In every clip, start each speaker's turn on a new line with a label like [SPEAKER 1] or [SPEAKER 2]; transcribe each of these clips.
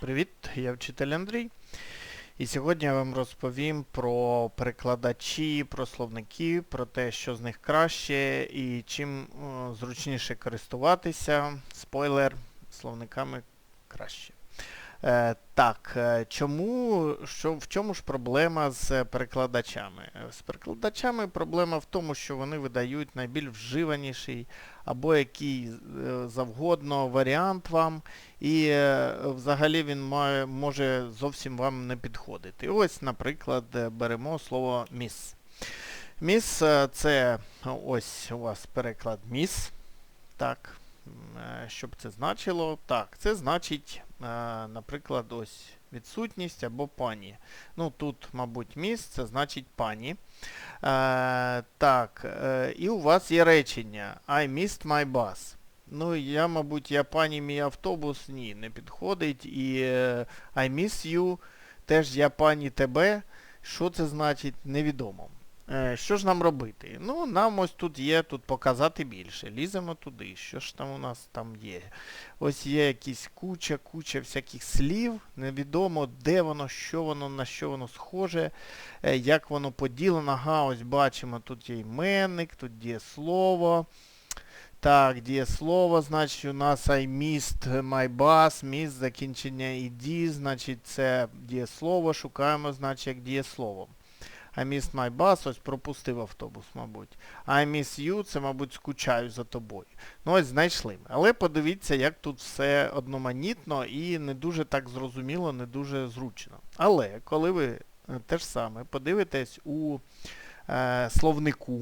[SPEAKER 1] Привіт, я вчитель Андрій. І сьогодні я вам розповім про перекладачі, про словники, про те, що з них краще і чим зручніше користуватися. Спойлер, словниками краще. Е, так, е, чому, що, в чому ж проблема з перекладачами? Е, З перекладачами проблема в тому, що вони видають найбільш вживаніший або який завгодно варіант вам, і взагалі він має, може зовсім вам не підходити. Ось, наприклад, беремо слово міс. Міс це ось у вас переклад міс. Так. Що б це значило? Так, це значить, наприклад, ось відсутність або пані. Ну тут, мабуть, міс, це значить пані. Е, так, е, і у вас є речення I missed my bus. Ну, я, мабуть, я пані мій автобус, ні, не підходить. І е, I miss you, теж я пані тебе. Що це значить, невідомо. Е, що ж нам робити? Ну, нам ось тут є тут показати більше. Ліземо туди. Що ж там у нас там є? Ось є якісь куча, куча всяких слів. Невідомо, де воно, що воно, на що воно схоже, е, як воно поділено. Ага, ось бачимо, тут є іменник, тут дієслово. Так, дієслово, значить у нас I missed my bus, miss закінчення ed, значить це дієслово, шукаємо, значить, як дієслово. I missed my bus, ось пропустив автобус, мабуть. I miss you, це, мабуть, скучаю за тобою. Ну ось знайшли. Але подивіться, як тут все одноманітно і не дуже так зрозуміло, не дуже зручно. Але коли ви е, те ж саме подивитесь у е, словнику,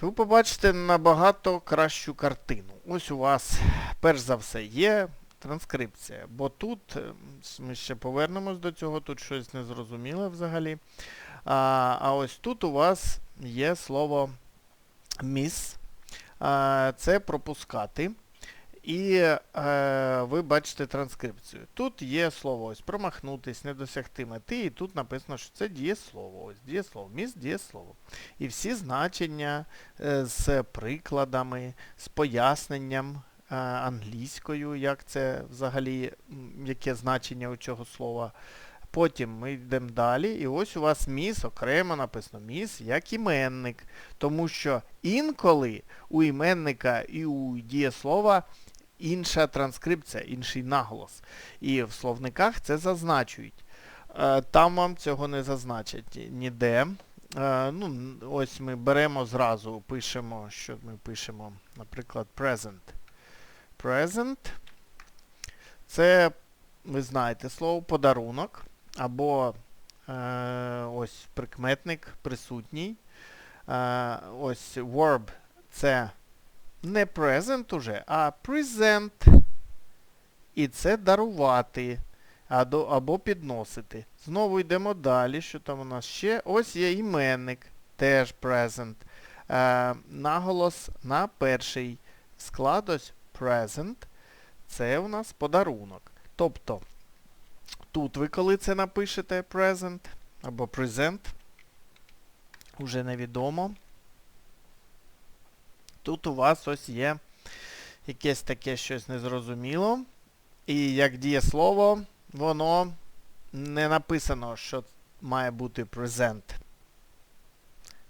[SPEAKER 1] то ви побачите набагато кращу картину. Ось у вас, перш за все, є транскрипція, бо тут, е, ми ще повернемось до цього, тут щось незрозуміле взагалі. А, а ось тут у вас є слово а, це пропускати. І е, ви бачите транскрипцію. Тут є слово ось промахнутись, не досягти мети, і тут написано, що це дієслово. Ось дієслово, міс дієслово. І всі значення е, з прикладами, з поясненням англійською, як це взагалі, яке значення у цього слова. Потім ми йдемо далі, і ось у вас міс окремо написано міс як іменник. Тому що інколи у іменника і у дієслова інша транскрипція, інший наголос. І в словниках це зазначують. Е, Там вам цього не зазначать ніде. Е, Ну, ось ми беремо зразу, пишемо, що ми пишемо, наприклад, present. Present. Це, ви знаєте, слово подарунок або е, ось прикметник присутній. Е, ось verb це не present уже, а present. І це дарувати або, підносити. Знову йдемо далі. Що там у нас ще? Ось є іменник, теж present. Е, наголос на перший склад ось present. Це у нас подарунок. Тобто, тут ви коли це напишете present або present, уже невідомо. Тут у вас ось є якесь таке щось незрозуміло. І як дієслово, воно не написано, що має бути present.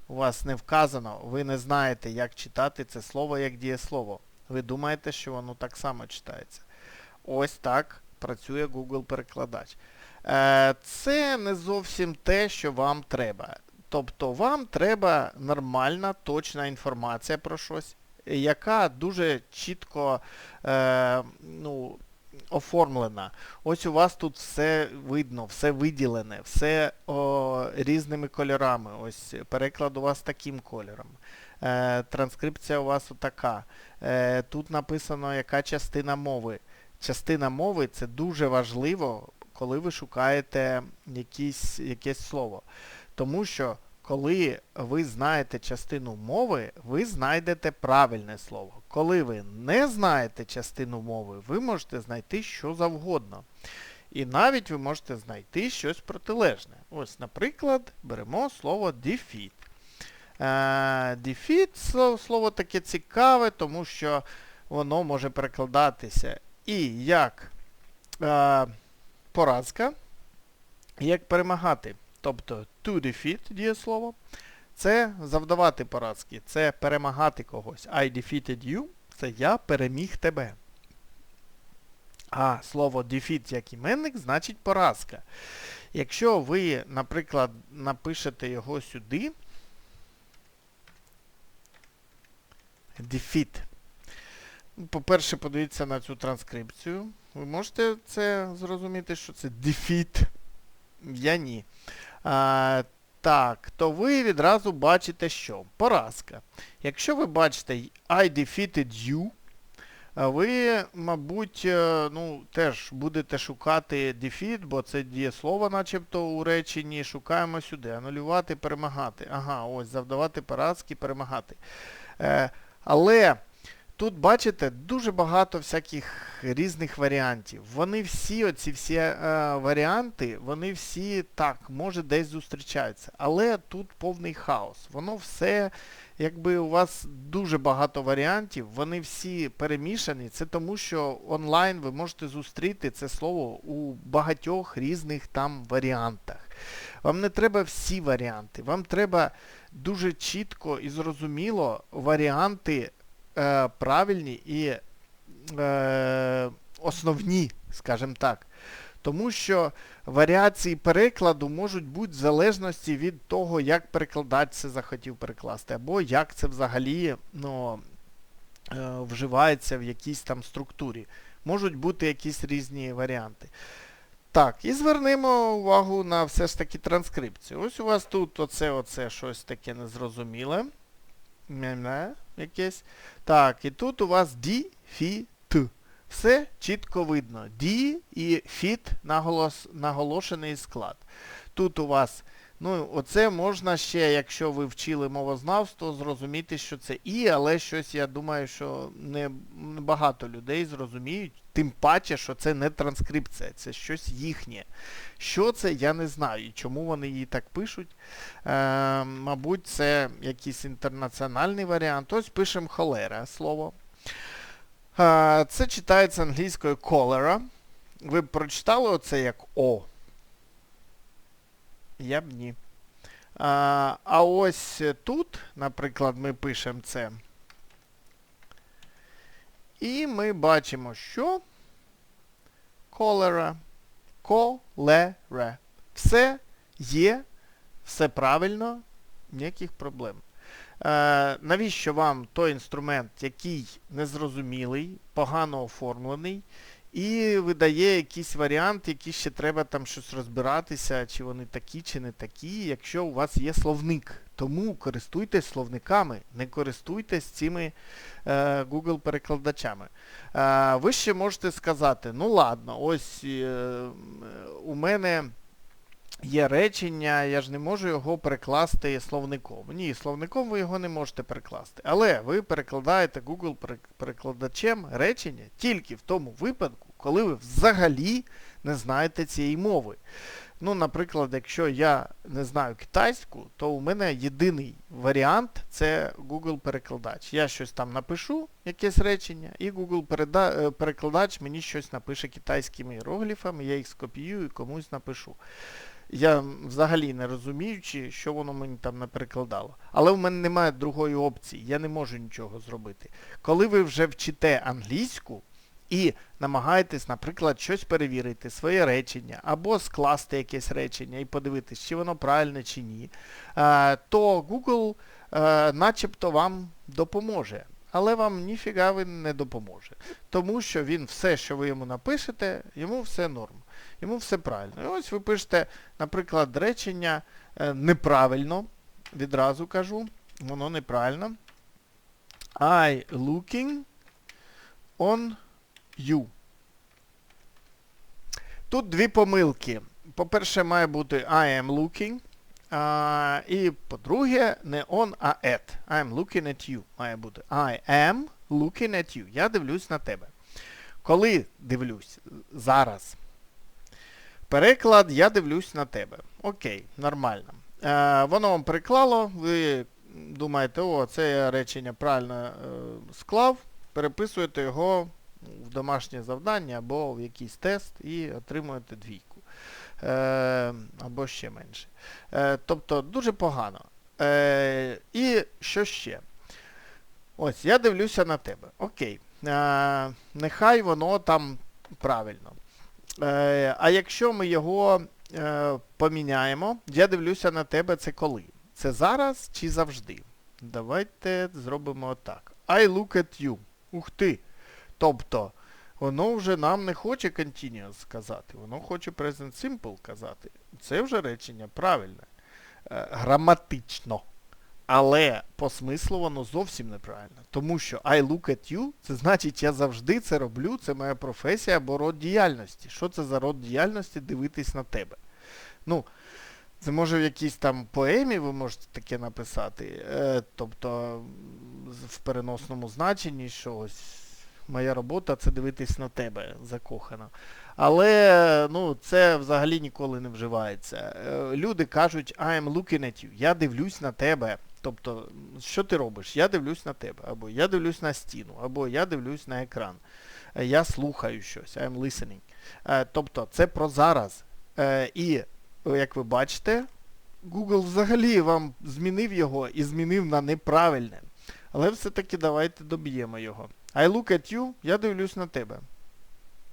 [SPEAKER 1] У вас не вказано, ви не знаєте, як читати це слово як дієслово. Ви думаєте, що воно так само читається. Ось так працює Google перекладач. Е, Це не зовсім те, що вам треба. Тобто вам треба нормальна, точна інформація про щось, яка дуже чітко е, ну, оформлена. Ось у вас тут все видно, все виділене, все о, різними кольорами. Ось переклад у вас таким кольором. Е, транскрипція у вас отака. Е, тут написано, яка частина мови. Частина мови це дуже важливо, коли ви шукаєте якісь, якесь слово. Тому що коли ви знаєте частину мови, ви знайдете правильне слово. Коли ви не знаєте частину мови, ви можете знайти що завгодно. І навіть ви можете знайти щось протилежне. Ось, наприклад, беремо слово defeat. Е, defeat слово, таке цікаве, тому що воно може перекладатися і як е, поразка, як перемагати. Тобто to defeat дієслово. Це завдавати поразки, це перемагати когось. I defeated you це я переміг тебе. А слово defeat як іменник значить поразка. Якщо ви, наприклад, напишете його сюди, defeat. По-перше, подивіться на цю транскрипцію. Ви можете це зрозуміти, що це defeat? Я ні. А, так, то ви відразу бачите, що? Поразка. Якщо ви бачите I defeated you, ви, мабуть, е, ну, теж будете шукати defeat, бо це дієслово начебто у реченні. Шукаємо сюди. Анулювати, перемагати. Ага, ось, завдавати поразки, перемагати. Е, але тут, бачите, дуже багато всяких різних варіантів. Вони всі, оці всі е, варіанти, вони всі так, може десь зустрічаються. Але тут повний хаос. Воно все, якби у вас дуже багато варіантів, вони всі перемішані. Це тому, що онлайн ви можете зустріти це слово у багатьох різних там варіантах. Вам не треба всі варіанти, вам треба дуже чітко і зрозуміло варіанти е, правильні і е, основні, скажімо так. Тому що варіації перекладу можуть бути в залежності від того, як перекладач це захотів перекласти, або як це взагалі ну, е, вживається в якійсь там структурі. Можуть бути якісь різні варіанти. Так, і звернемо увагу на все ж таки транскрипцію. Ось у вас тут оце, оце щось таке незрозуміле. Якесь. Так, і тут у вас ді, фі, т. Все чітко видно. Ді і фіт наголос, наголошений склад. Тут у вас, ну, оце можна ще, якщо ви вчили мовознавство, зрозуміти, що це і, але щось, я думаю, що не, багато людей зрозуміють. Тим паче, що це не транскрипція, це щось їхнє. Що це, я не знаю. І чому вони її так пишуть. Е, мабуть, це якийсь інтернаціональний варіант. Ось пишемо холера слово. Е, це читається англійською cholera. Ви б прочитали оце як О? Я б ні. А, а ось тут, наприклад, ми пишемо це. І ми бачимо, що колера, колере. Все є, все правильно, ніяких проблем. Е, навіщо вам той інструмент, який незрозумілий, погано оформлений, і видає якийсь варіант, який ще треба там щось розбиратися, чи вони такі, чи не такі, якщо у вас є словник. Тому користуйтесь словниками, не користуйтесь цими е, Google-перекладачами. Е, ви ще можете сказати, ну ладно, ось е, у мене є речення, я ж не можу його перекласти словником. Ні, словником ви його не можете перекласти. Але ви перекладаєте Google-перекладачем речення тільки в тому випадку, коли ви взагалі не знаєте цієї мови. Ну, наприклад, якщо я не знаю китайську, то у мене єдиний варіант це Google-перекладач. Я щось там напишу, якесь речення, і Google-перекладач мені щось напише китайськими іерогліфами, я їх скопіюю і комусь напишу. Я взагалі не розуміючи, що воно мені там не перекладало. Але в мене немає другої опції, я не можу нічого зробити. Коли ви вже вчите англійську, і намагаєтесь, наприклад, щось перевірити, своє речення, або скласти якесь речення і подивитись, чи воно правильне чи ні, то Google начебто вам допоможе. Але вам ніфіга він не допоможе. Тому що він все, що ви йому напишете, йому все норм. Йому все правильно. І ось ви пишете, наприклад, речення е, неправильно, відразу кажу, воно неправильно. I looking on you. Тут дві помилки. По-перше, має бути I am looking. А, І по-друге, не on, а at. I am looking at you. Має бути I am looking at you. Я дивлюсь на тебе. Коли дивлюсь? Зараз. Переклад, я дивлюсь на тебе. Окей, нормально. Е, Воно вам переклало, ви думаєте, о, це я речення правильно е, склав, переписуєте його в домашнє завдання або в якийсь тест і отримуєте двійку. Е, або ще менше. Е, тобто дуже погано. Е, і що ще? Ось, я дивлюся на тебе. Окей. Е, нехай воно там правильно. Е, а якщо ми його е, поміняємо, я дивлюся на тебе, це коли? Це зараз чи завжди? Давайте зробимо так. I look at you. Ух ти. Тобто, воно вже нам не хоче continuous сказати, воно хоче present simple казати. Це вже речення правильне. Е, граматично. Але по смислу воно зовсім неправильно. Тому що I look at you, це значить я завжди це роблю, це моя професія або род діяльності. Що це за род діяльності дивитись на тебе? Ну, це може в якійсь там поемі ви можете таке написати. Е, тобто в переносному значенні, що ось моя робота це дивитись на тебе закохано. Але ну, це взагалі ніколи не вживається. Е, люди кажуть I am looking at you. Я дивлюсь на тебе. Тобто, що ти робиш? Я дивлюсь на тебе, або я дивлюсь на стіну, або я дивлюсь на екран. Е, Я слухаю щось, I'm listening. Е, Тобто це про зараз. І, як ви бачите, Google взагалі вам змінив його і змінив на неправильне. Але все-таки давайте доб'ємо його. I look at you, я дивлюсь на тебе.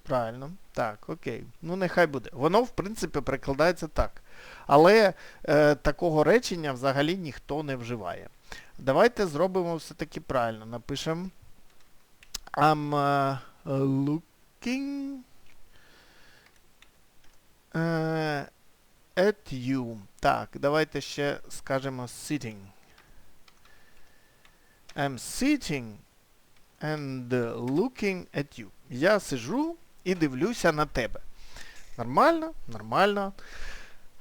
[SPEAKER 1] Правильно. Так, окей. Ну нехай буде. Воно, в принципі, перекладається так. Але е, такого речення взагалі ніхто не вживає. Давайте зробимо все-таки правильно. Напишемо I'm uh, looking uh, at you. Так, давайте ще скажемо sitting. I'm sitting and looking at you. Я сижу і дивлюся на тебе. Нормально? Нормально.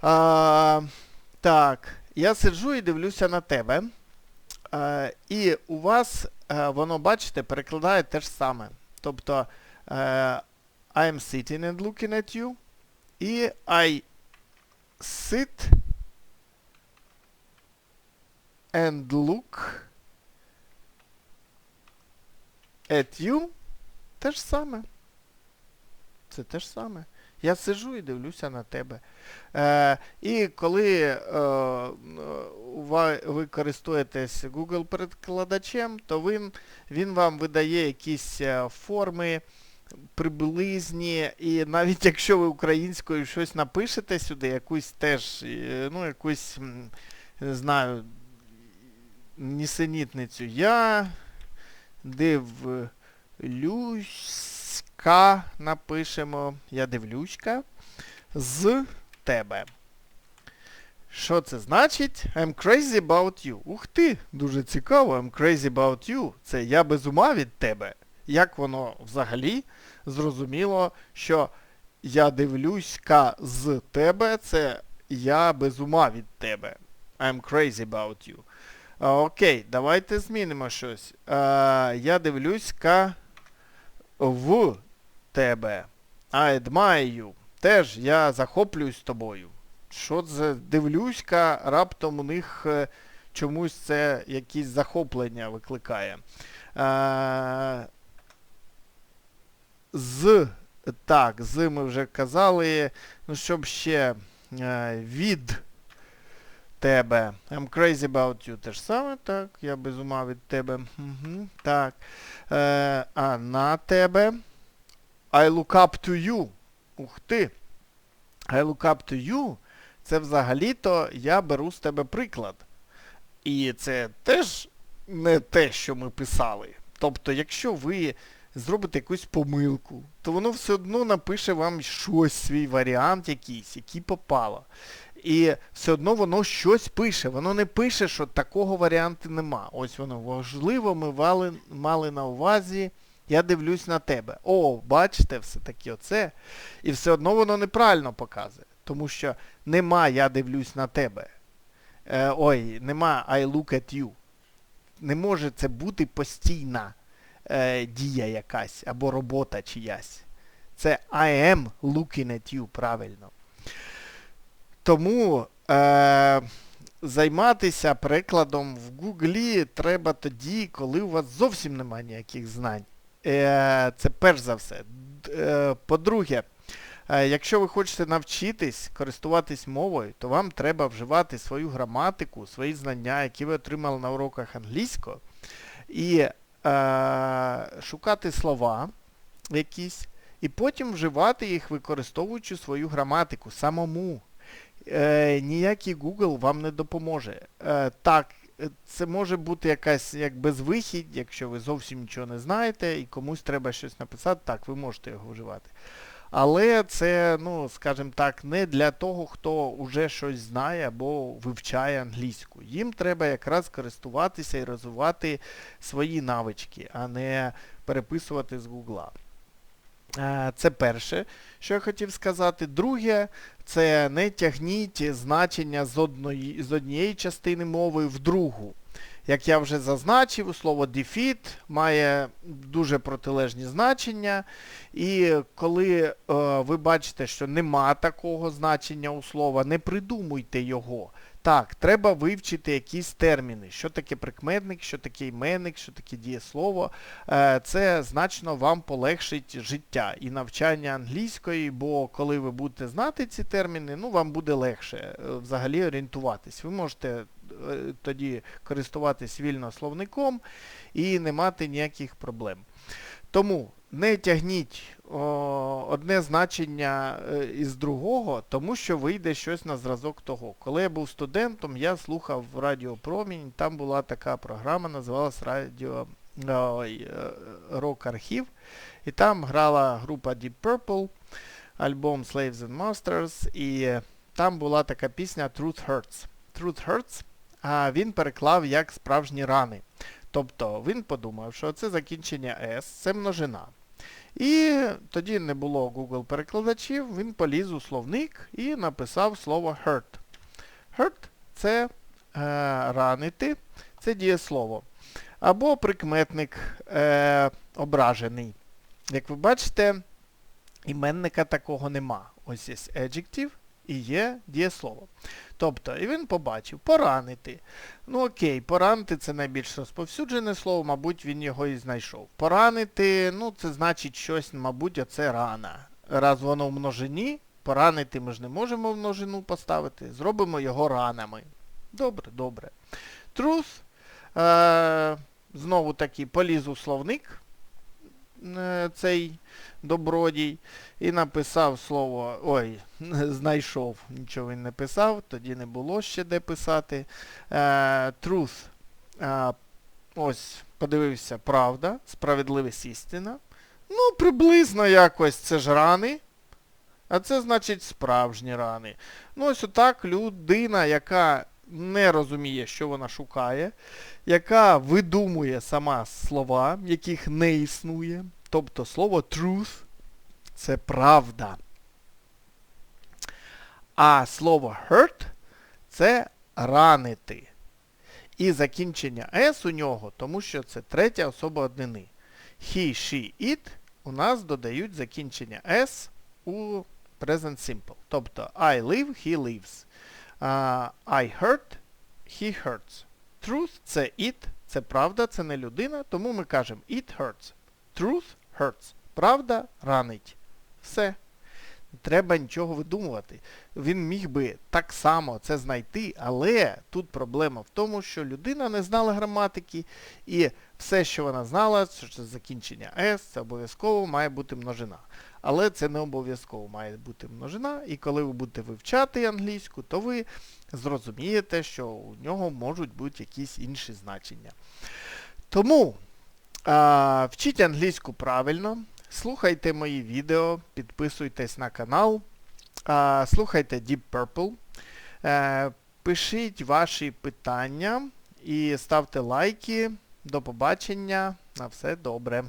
[SPEAKER 1] А, так, я сиджу і дивлюся на тебе. А, і у вас а, воно, бачите, перекладає те ж саме. Тобто а, I'm sitting and looking at you. І I sit and look at you. Те ж саме. Це те ж саме. Я сижу і дивлюся на тебе. Е, і коли е, ви користуєтесь Google перекладачем, то він, він вам видає якісь е, форми приблизні, і навіть якщо ви українською щось напишете сюди, якусь теж, е, ну, якусь, не знаю, нісенітницю, я дивлюська, напишемо, я дивлюська, з тебе. Що це значить? I'm crazy about you. Ух ти, дуже цікаво, I'm crazy about you. Це я без ума від тебе. Як воно взагалі зрозуміло, що я дивлюська з тебе, це я без ума від тебе. I'm crazy about you. Окей, давайте змінимо щось. Я дивлюська в тебе. I admire you. Теж я захоплююсь тобою. Що це дивлюська, раптом у них е, чомусь це якісь захоплення викликає. З, так, з ми вже казали, ну щоб ще е, від тебе. I'm crazy about you. Те ж саме, так, я без ума від тебе. Угу, так. Е, а на тебе. I look up to you. Ух ти. I look up to you. Це взагалі-то я беру з тебе приклад. І це теж не те, що ми писали. Тобто, якщо ви зробите якусь помилку, то воно все одно напише вам щось, свій варіант якийсь, який попало. І все одно воно щось пише. Воно не пише, що такого варіанту нема. Ось воно важливо, ми мали, мали на увазі. Я дивлюсь на тебе. О, бачите, все-таки оце. І все одно воно неправильно показує. Тому що нема я дивлюсь на тебе. Е, ой, нема I look at you. Не може це бути постійна е, дія якась або робота чиясь. Це I am looking at you, правильно. Тому е, займатися перекладом в Гуглі треба тоді, коли у вас зовсім немає ніяких знань. Е, Це перш за все. Е, По-друге, е, якщо ви хочете навчитись користуватись мовою, то вам треба вживати свою граматику, свої знання, які ви отримали на уроках англійського, і е, шукати слова якісь, і потім вживати їх, використовуючи свою граматику самому. Е, ніякий Google вам не допоможе. Е, так, е, це може бути якась як безвихідь, якщо ви зовсім нічого не знаєте і комусь треба щось написати, так, ви можете його вживати. Але це, ну, скажімо так, не для того, хто вже щось знає або вивчає англійську. Їм треба якраз користуватися і розвивати свої навички, а не переписувати з Гугла. Е, Це перше, що я хотів сказати. Друге, це не тягніть значення з, одної, з однієї частини мови в другу. Як я вже зазначив, слово defeat має дуже протилежні значення. І коли е, ви бачите, що нема такого значення у слова, не придумуйте його. Так, треба вивчити якісь терміни. Що таке прикметник, що таке іменник, що таке дієслово. Е, Це значно вам полегшить життя і навчання англійської, бо коли ви будете знати ці терміни, ну вам буде легше е, взагалі орієнтуватись. Ви можете е, тоді користуватись вільно словником і не мати ніяких проблем. Тому не тягніть о, одне значення е, із другого, тому що вийде щось на зразок того. Коли я був студентом, я слухав Радіо Промінь, там була така програма, називалась Радіо е, Рок Архів. І там грала група Deep Purple, альбом Slaves and Masters, і там була така пісня Truth Hurts. Truth Hurts, а він переклав як справжні рани. Тобто він подумав, що це закінчення S, це множина. І тоді не було Google перекладачів, він поліз у словник і написав слово hurt. Hurt це е, ранити, це дієслово. Або прикметник е, ображений. Як ви бачите, іменника такого нема. Ось є adjective і є дієслово. Тобто, і він побачив поранити. Ну окей, поранити це найбільш розповсюджене слово, мабуть, він його і знайшов. Поранити, ну це значить щось, мабуть, оце рана. Раз воно в множині, поранити ми ж не можемо в множину поставити, зробимо його ранами. Добре, добре. Truth, е, знову таки, поліз у словник цей добродій і написав слово, ой, знайшов, нічого він не писав, тоді не було ще де писати. Е, truth, е, ось, подивився, правда, справедливість істина. Ну, приблизно якось це ж рани. А це значить справжні рани. Ну, ось отак людина, яка не розуміє, що вона шукає, яка видумує сама слова, яких не існує. Тобто слово truth це правда. А слово hurt це ранити. І закінчення S у нього, тому що це третя особа однини. He, she, it у нас додають закінчення S у present simple. Тобто I live, he lives. I hurt, he hurts. Truth це it, це правда, це не людина, тому ми кажемо it hurts. Truth hurts. Правда ранить. Все. Треба нічого видумувати. Він міг би так само це знайти, але тут проблема в тому, що людина не знала граматики, і все, що вона знала, що це закінчення S, це обов'язково має бути множина. Але це не обов'язково має бути множина, і коли ви будете вивчати англійську, то ви зрозумієте, що у нього можуть бути якісь інші значення. Тому а, вчіть англійську правильно, слухайте мої відео, підписуйтесь на канал, слухайте Deep Purple, е, пишіть ваші питання і ставте лайки. До побачення. На все добре.